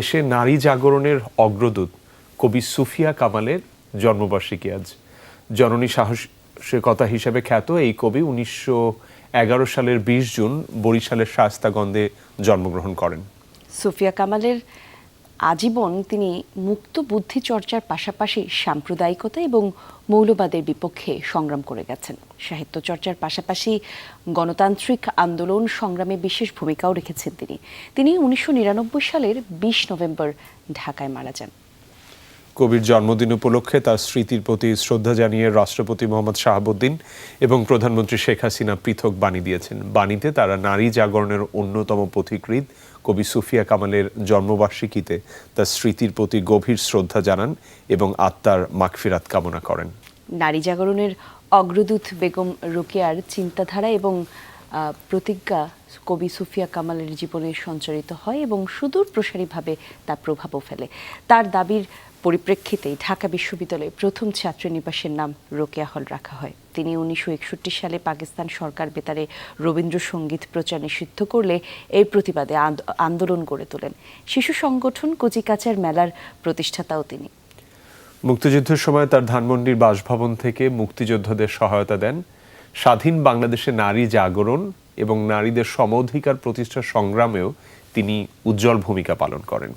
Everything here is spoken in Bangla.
দেশে নারী জাগরণের অগ্রদূত কবি সুফিয়া কামালের জন্মবার্ষিকী আজ। জননী সাহসিকতা হিসেবে খ্যাত এই কবি উনিশশো এগারো সালের বিশ জুন বরিশালের শাস্তাগন্ধে জন্মগ্রহণ করেন। সুফিয়া কামালের আজীবন তিনি মুক্ত বুদ্ধি চর্চার পাশাপাশি সাম্প্রদায়িকতা এবং মৌলবাদের বিপক্ষে সংগ্রাম করে গেছেন। সাহিত্য চর্চার পাশাপাশি গণতান্ত্রিক আন্দোলন সংগ্রামে বিশেষ ভূমিকাও রেখেছেন তিনি। তিনি উনিশশো নিরানব্বই সালের বিশ নভেম্বর ঢাকায় মারা যান। কবির জন্মদিন উপলক্ষে তার স্মৃতির প্রতি শ্রদ্ধা জানিয়ে রাষ্ট্রপতি মোহাম্মদ শাহাবুদ্দিন এবং প্রধানমন্ত্রী শেখ হাসিনা পৃথক বাণী দিয়েছেন। বাণীতে তারা নারী জাগরণের অন্যতম পথিকৃৎ কবি সুফিয়া কামালের জন্মবার্ষিকীতে তার স্মৃতির প্রতি গভীর শ্রদ্ধা জানান এবং আত্মার মাগফিরাত কামনা করেন। নারী জাগরণের অগ্রদূত বেগম রোকেয়ার চিন্তাধারা এবং প্রতিজ্ঞা কবি সুফিয়া কামালের জীবনে সঞ্চারিত হয় এবং সুদূর প্রসারীভাবে তার প্রভাবও ফেলে। তার দাবির পরিপ্রেক্ষিতেই ঢাকা বিশ্ববিদ্যালয়ে প্রথম ছাত্রীনিবাসের নাম রোকেয়া হল রাখা হয়। তিনি উনিশশো একষট্টি সালে পাকিস্তান সরকার বেতারে রবীন্দ্রসঙ্গীত প্রচার নিষিদ্ধ করলে এই প্রতিবাদে আন্দ- আন্দোলন গড়ে তোলেন। শিশু সংগঠন কচিকাচার মেলার প্রতিষ্ঠাতাও তিনি। মুক্তিযুদ্ধের সময় তার ধানমন্ডির বাসভবন থেকে মুক্তিযোদ্ধাদের সহায়তা দেন স্বাধীন বাংলাদেশে নারী জাগরণ এবং নারীদের সম অধিকার প্রতিষ্ঠার সংগ্রামেও তিনি উজ্জ্বল ভূমিকা পালন করেন।